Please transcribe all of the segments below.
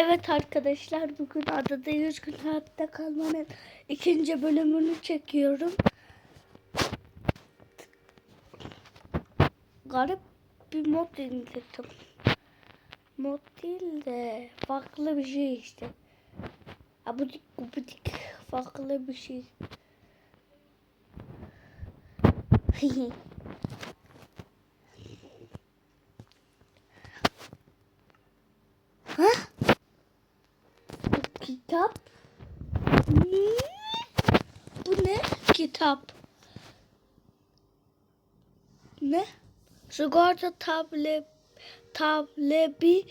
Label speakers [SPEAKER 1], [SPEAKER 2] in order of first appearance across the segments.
[SPEAKER 1] Evet arkadaşlar bugün adada 100 gün hayatta kalmanın ikinci bölümünü çekiyorum. Garip bir mod indirdim. Mod değil de farklı bir şey işte. Abudik gubidik farklı bir şey. ha? Kitap. Bu ne? Kitap. Ne? Sigorta table tablebi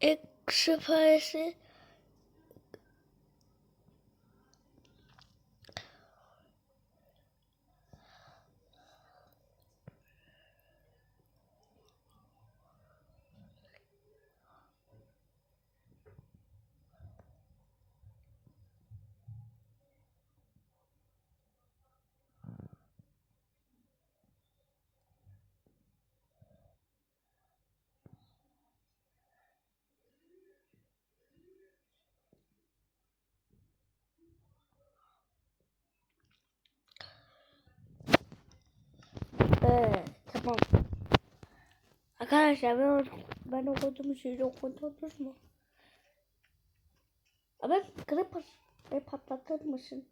[SPEAKER 1] ekspresi Ee, tamam. Arkadaşlar ben, ben okuduğum şeyi okudunuz mu? Ama Creeper ve patlatır mısın?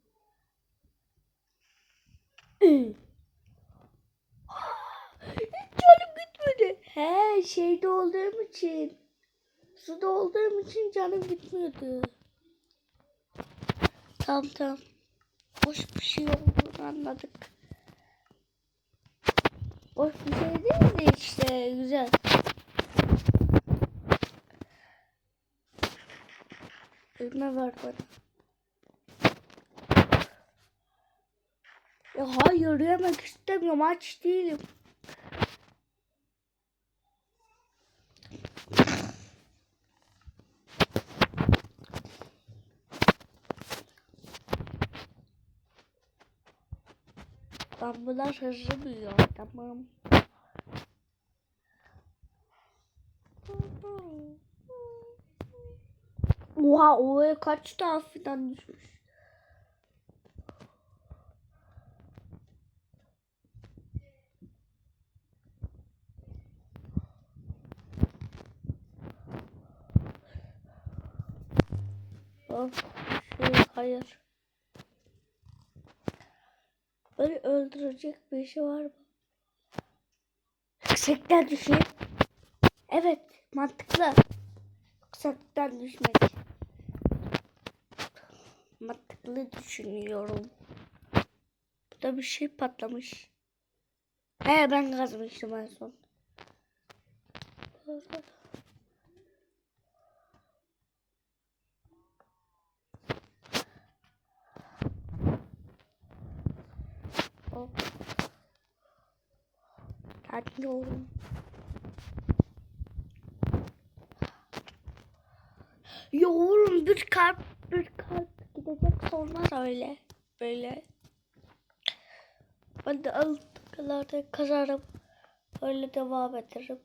[SPEAKER 1] Hiç canım gitmedi. He şeyde olduğum için. Suda olduğum için canım gitmiyordu. Tamam tamam. Boş bir şey olduğunu anladık. Boş bir şey değil de işte güzel. Ölme var bana. Ya hayır yemek istemiyorum aç değilim. Damlalar hızlı büyüyor tamam. Oha oraya kaç tane fidan düşmüş. Of, şey hayır. Beni öldürecek bir şey var mı? Yüksekten düşeyim. Evet, mantıklı. Yüksekten düşmek. Mantıklı düşünüyorum. Burada bir şey patlamış. He ben kazmıştım en son. Hop. Hadi oğlum. Ya oğlum bir kalp bir kalp gidecek sonra öyle böyle. Ben de altlarda kazarım. Öyle devam ederim.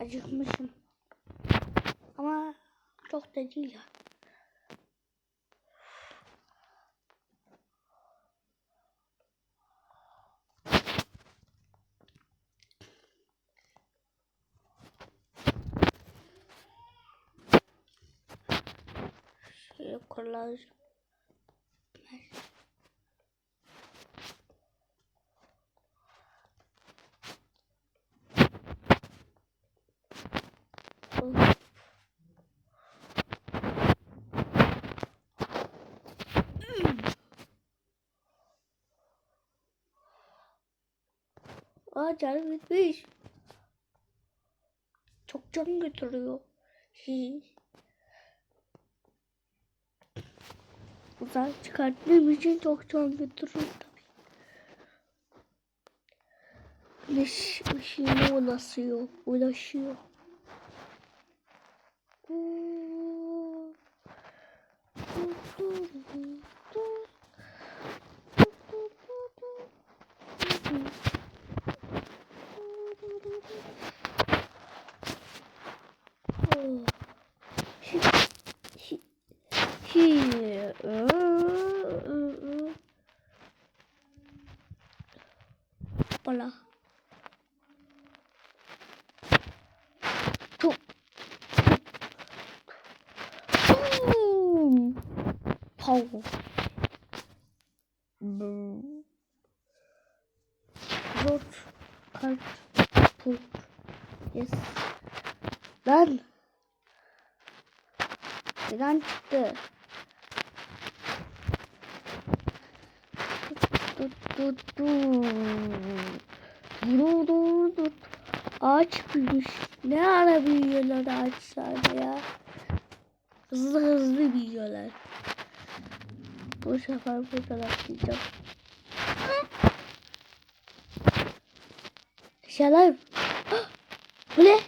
[SPEAKER 1] Acıkmışım. Ama çok da değil ya. Şöyle kolaj. Of. Aa canım bitmiş. Çok can götürüyor. Uzak çıkarttığım için çok can götürüyor tabii. Güneş ışığına ulaşıyor. Ulaşıyor. Hola. Çok. Pow. Rot. Kalt. Put. Yes. Lan. Neden çıktı? kadar hızlı büyüyorlar. Bu sefer bu kadar diyeceğim. Şeyler. bu ne?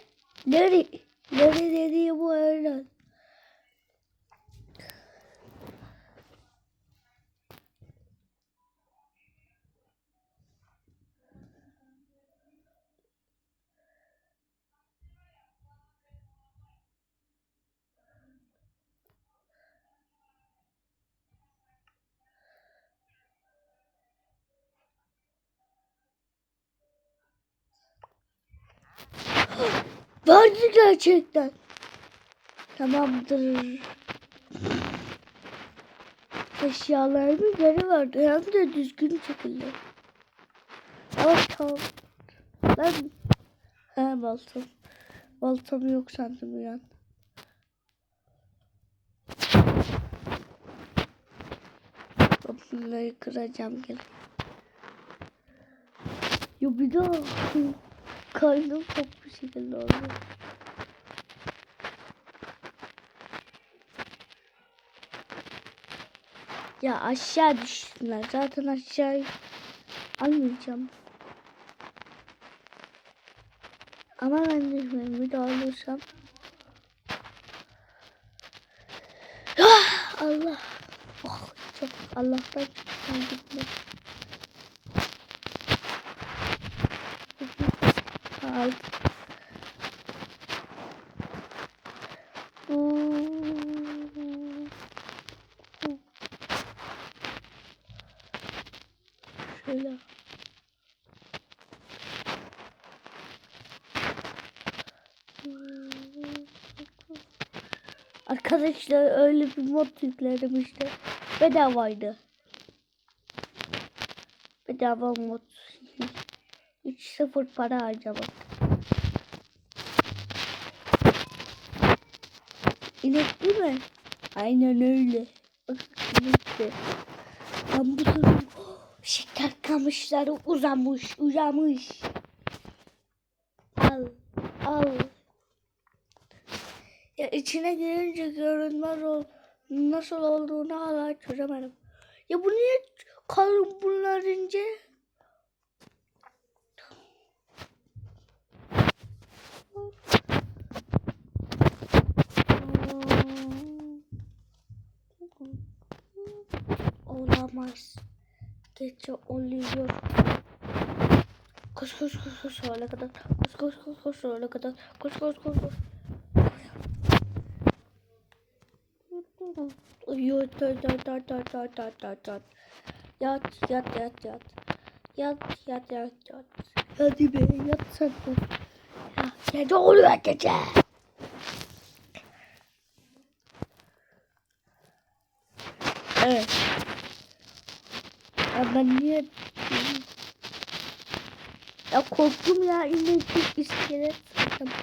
[SPEAKER 1] Larry. Larry dediği bu öğren. Vardı gerçekten. Tamamdır. Eşyalarımı geri verdi. Hem de düzgün şekilde. Evet tamam. Lan. He baltam. Baltam yok sandım uyan. Bunları kıracağım gel. Ya bir daha. Karnım çok bir şekilde oldu. Ya aşağı düştüler. Zaten aşağı almayacağım. Ama ben düşmeyeyim. Bir daha alırsam. Ah, Allah. Oh, çok Allah'tan gitmek. Aldım. Şöyle. Arkadaşlar öyle bir mod yükledim işte. Bedavaydı. Bedava mod. Hiç sıfır para harcamak. İnek değil mi? Aynen öyle. İnekti. Ben bu durum şeker kamışları uzamış uzamış. Al al. Ya içine girince görünmez ol nasıl olduğunu hala çözemedim. Ya bu niye kalın bunlar ince? Olamaz. Gece oluyor. Koş koş koş koş öyle kadar. Koş koş koş koş öyle kadar. Koş koş koş koş. Yat yat yat yat yat yat yat yat yat. Yat yat yat yat. Yat yat yat yat. Hadi be yat sen de. Ya gece oluyor gece. Evet. Ya ben niye... Ya korktum ya yine bir iskelet sandım.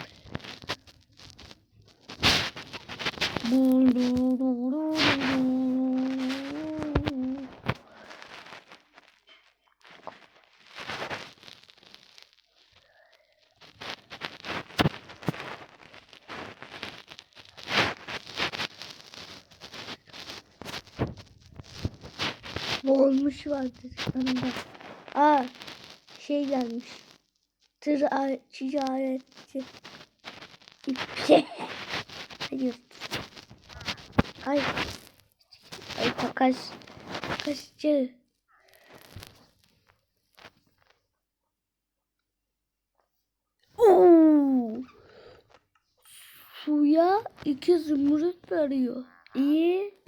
[SPEAKER 1] Boğulmuş vardı yanında. Aa şey gelmiş. Tır ticaretçi. İpçi. Hayır. Ay. Ay takas. Takasçı. Oo. Suya iki zümrüt veriyor. İyi.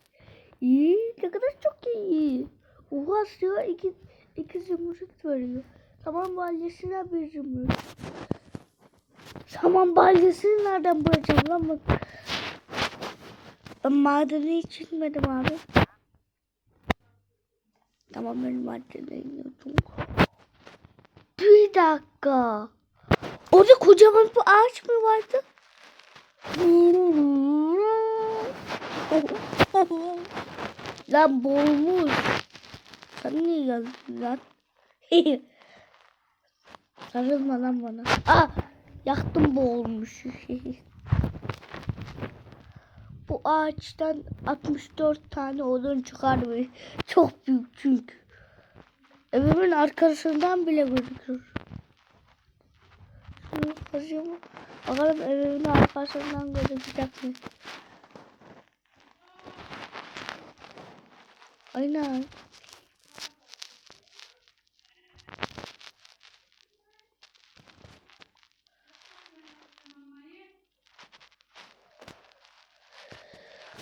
[SPEAKER 1] İyi. Ne kadar çok iyi. Oha suya iki, iki zümrüt veriyor. Tamam balyasına bir zümrüt. Saman balyasını nereden bulacağım lan ben? Ben madeni hiç gitmedim abi. Tamam ben madene iniyordum. Bir dakika. Orada kocaman bir ağaç mı vardı? lan boğulmuş. Sen niye geldin lan? Sarılma lan bana. Aa, yaktım boğulmuş. Bu ağaçtan 64 tane odun çıkarmış. Çok büyük çünkü. Evimin arkasından bile gözükür. Şunu kazıyor mu? Bakalım evimin arkasından gözükecek mi? Aynen.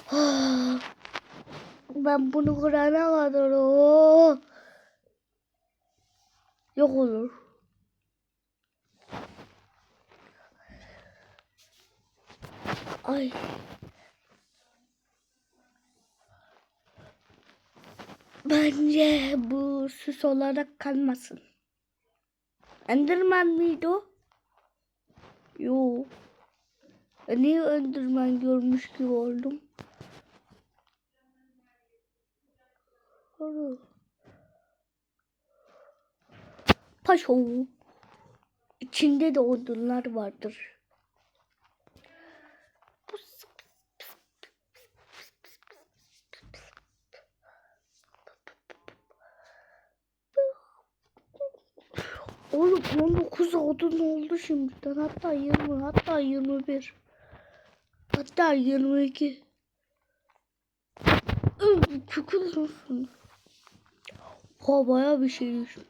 [SPEAKER 1] Ben bunu kurana kadar o yok olur. Ay. Bence bu süs olarak kalmasın. Enderman miydi o? Yo. E niye Enderman görmüş gibi oldum? Paşo. İçinde de odunlar vardır. Oğlum 19 odun oldu şimdiden. Hatta 20, hatta 21. Hatta 22. Çok uzunsun. Oha baya bir şey düşmüş.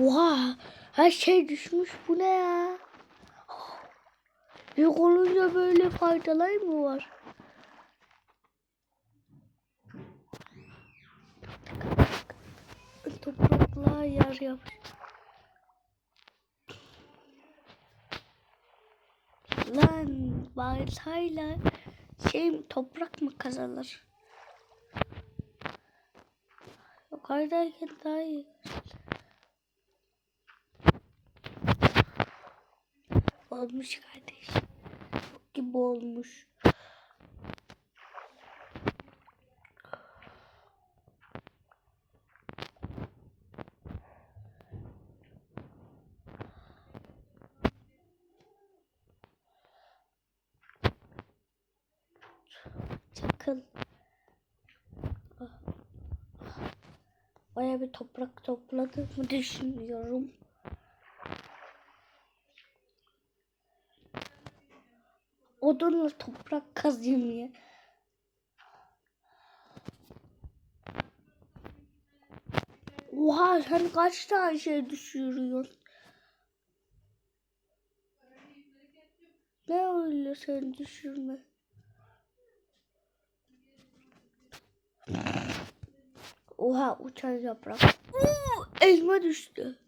[SPEAKER 1] Oha her şey düşmüş. Bu ne ya? Büyük olunca böyle faydalar mı var? Topraklığa yer yap. Lan baltayla şey toprak mı kazanır? Yukarıdayken daha iyi. Olmuş kardeş. Çok gibi olmuş. Çakıl. Baya bir toprak topladığımı düşünüyorum. Odunla toprak kazayım ya. Oha sen kaç tane şey düşürüyorsun? Ne öyle sen düşürme? Oha uçan yaprak. Uuu, elma düştü.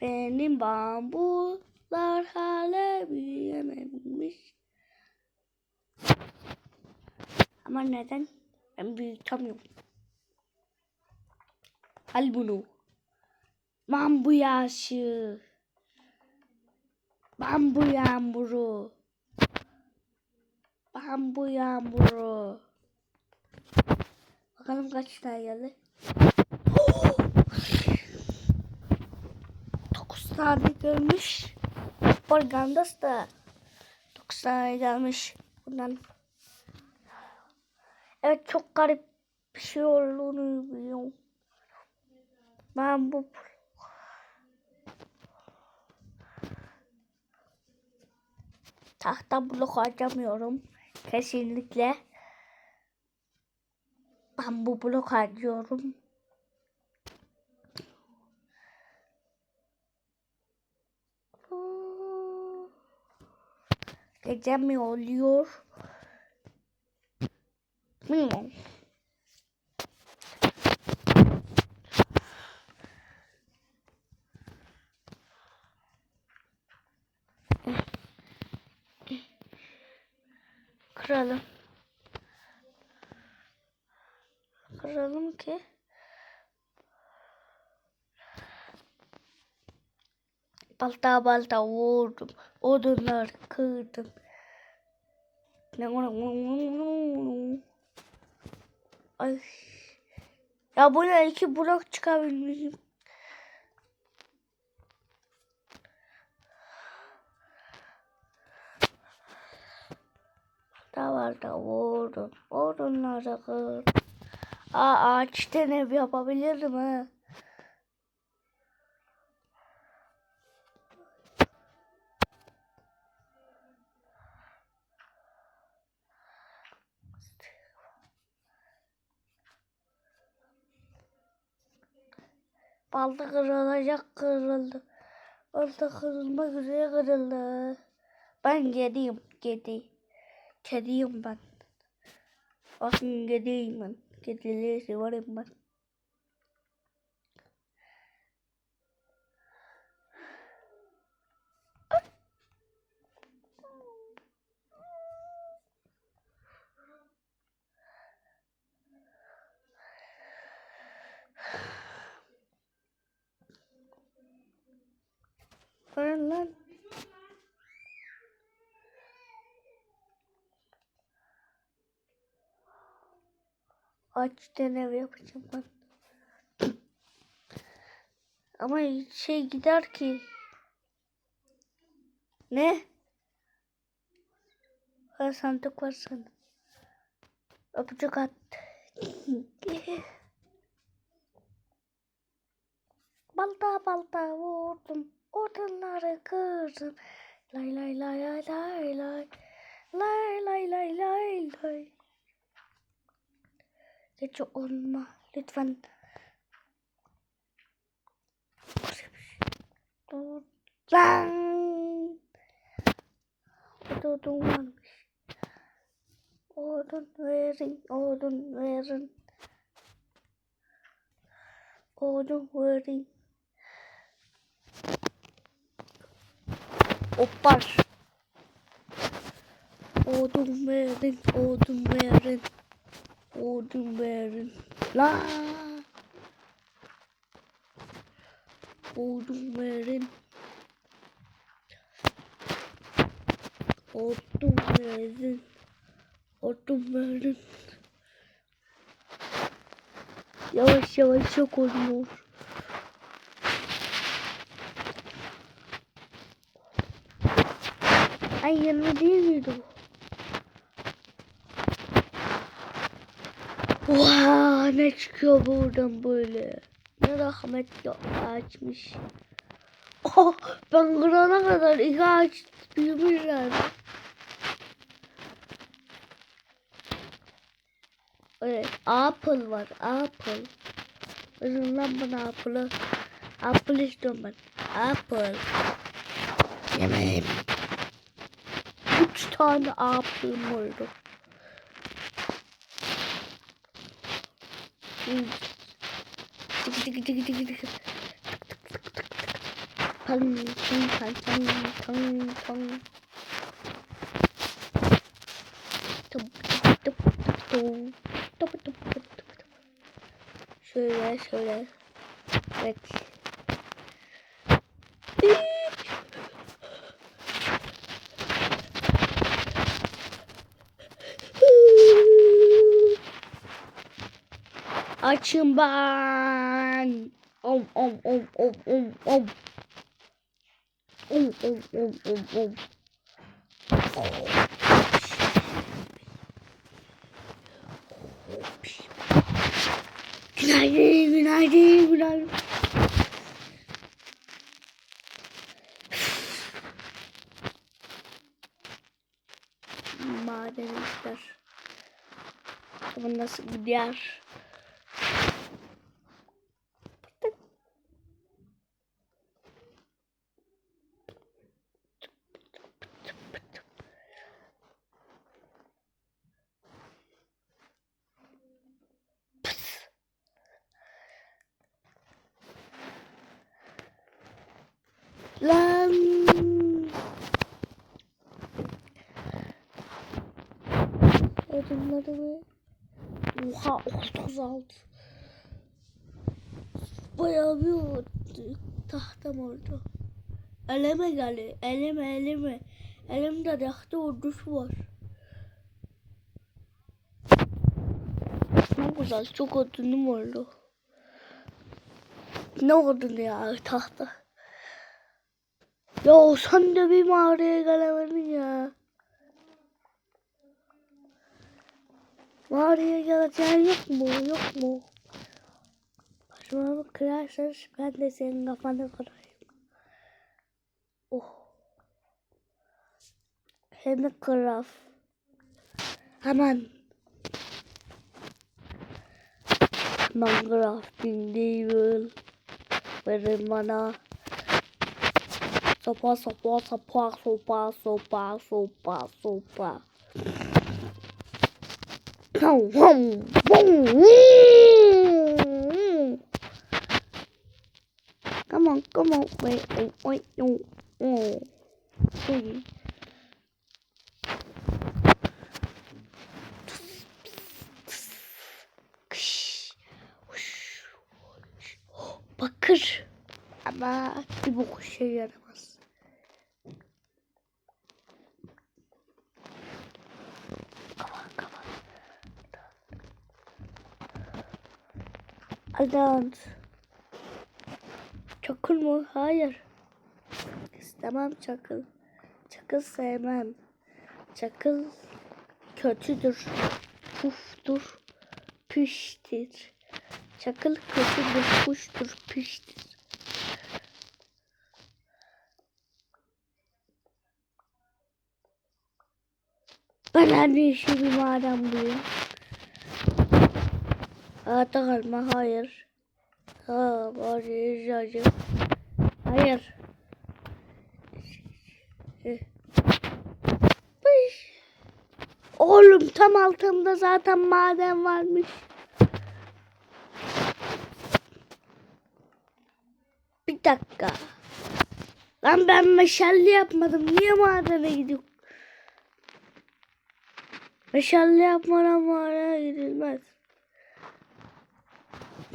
[SPEAKER 1] Benim bambular hala büyüyememiş. Ama neden? Ben büyütemiyorum. Al bunu. Bambu yaşı. Bambu yağmuru. Bambu yağmuru. Bakalım kaç tane geldi. 9 tane gelmiş. Organdas da 9 tane gelmiş. Bundan Evet çok garip bir şey olduğunu biliyorum. Ben bu tahta blok harcamıyorum. Kesinlikle. Ben bu blok harcıyorum. Gece mi oluyor? Bilmiyorum. Kıralım. Ki. Balta balta vurdum. Odunlar kırdım. Ay. Ya bu ne iki blok çıkabilmişim. Davarda vurdum. Odunları kırdım. Aa ağaçtan ev yapabilirim ha. Balta kırılacak kırıldı. Balta kırılmak üzere kırıldı. Ben kediyim kedi. Kediyim ben. Bakın kediyim ben. tüketili శివలింగం Or Fırın lan. Ağaçtan ev yapacağım ben. Ama şey gider ki. Ne? Ha, sandık var sana. Öpücük at. balta balta vurdum. Odunları kırdım. Lay lay lay lay lay lay. Lay lay lay lay lay. Gece olma lütfen. Dur lan. Odun varmış. Odun verin, odun verin. Odun verin. Hoppar. Odun verin, odun verin. Odun verin. La. Odun verin. Odun verin. Odun verin. Yavaş yavaş yok oluyor. Ay yanımda değil miydi o? Vaa ne çıkıyor buradan böyle. Ne rahmet ya açmış. Oh, ben kırana kadar iki ağaç büyümüşler. Evet, apple var, apple. Verin lan bana apple'ı. Apple istiyorum ben. Apple. Yemeğim. Üç tane apple'ım oldu. Tıp. Tıp tıp tıp tıp tıp. Şöyle şöyle. Evet. Açım ben. Om om om om om om. Om om om om om. Günaydın, günaydın, günaydın. Maden işler. Ama nasıl gider? Lan. Adımlarımı. Oha 36. Bayağı bir o- tahtam oldu. Eleme geldi. Eleme eleme. Elimde tahta ordusu var. Ne güzel çok odunum oldu. Ne odunu ya tahta. Ya sen de bir mağaraya gelemedin ya. Mağaraya geleceğin yok mu? Yok mu? Başımı kırarsan ben de senin kafanı kırayım. Oh. Hem de kıraf. Hemen. Minecraft'in değil. Verin bana. Sopa sopa sopa sopa sopa sopa sopa. Come on, come on, wait, wait, wait, no, oh, huş. Bakır. Ama bir bu şey yaramaz. Adant. Çakıl mı? Hayır. İstemem çakıl. Çakıl sevmem. Çakıl kötüdür. Puftur. Piştir. Çakıl kötüdür. Kuştur. Piştir. Ben her bir bir madem bulayım. Hayatta kalma. Hayır. Ha, bari ricacı. Hayır. Oğlum tam altımda zaten maden varmış. Bir dakika. Lan ben meşalli yapmadım. Niye madene gidiyorum? Meşalli yapmadan madene gidilmez.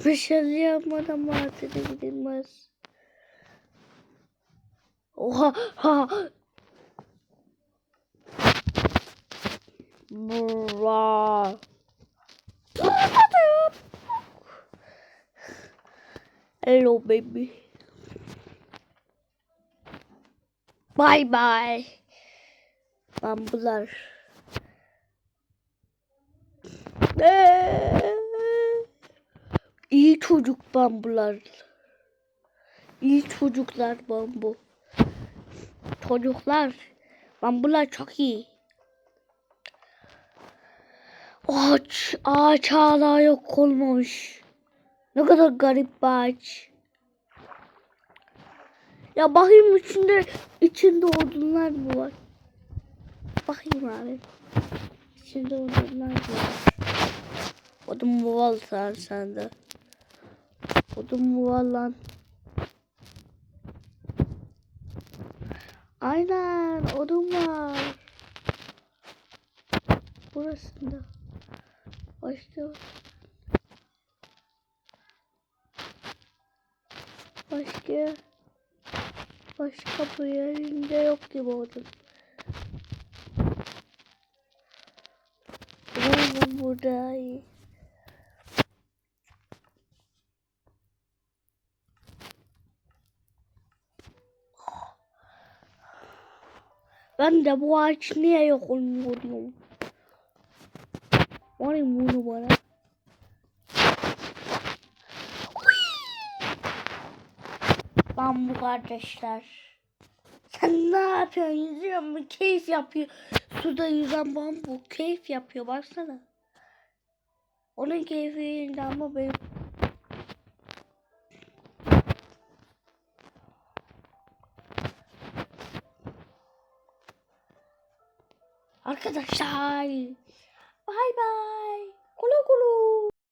[SPEAKER 1] Meşalli yapmadan madene gidilmez. Oha ha. Bra. Hello baby. Bye bye. Bambular. Eee. İyi çocuk bambular. İyi çocuklar bambu. Çocuklar. Bambular çok iyi. Ağaç, ağaç hala yok olmamış. Ne kadar garip bir ağaç. Ya bakayım içinde, içinde odunlar mı var? Bakayım abi. İçinde odunlar mı var? Odun mu var sen sende? Odun mu var lan? Aynen odun var. Burasında. Başka Başka Başka bir yerinde yok gibi odun. Burada iyi. Ben de bu ağaç niye yok olmuyor? Var ya bunu bana. Ben bu kardeşler. Sen ne yapıyorsun? Yüzüyor mu? Keyif yapıyor. Suda yüzen bambu. Keyif yapıyor. Baksana. Onun keyfinden ama benim arkadaşlar. Bay bay. Kula kula.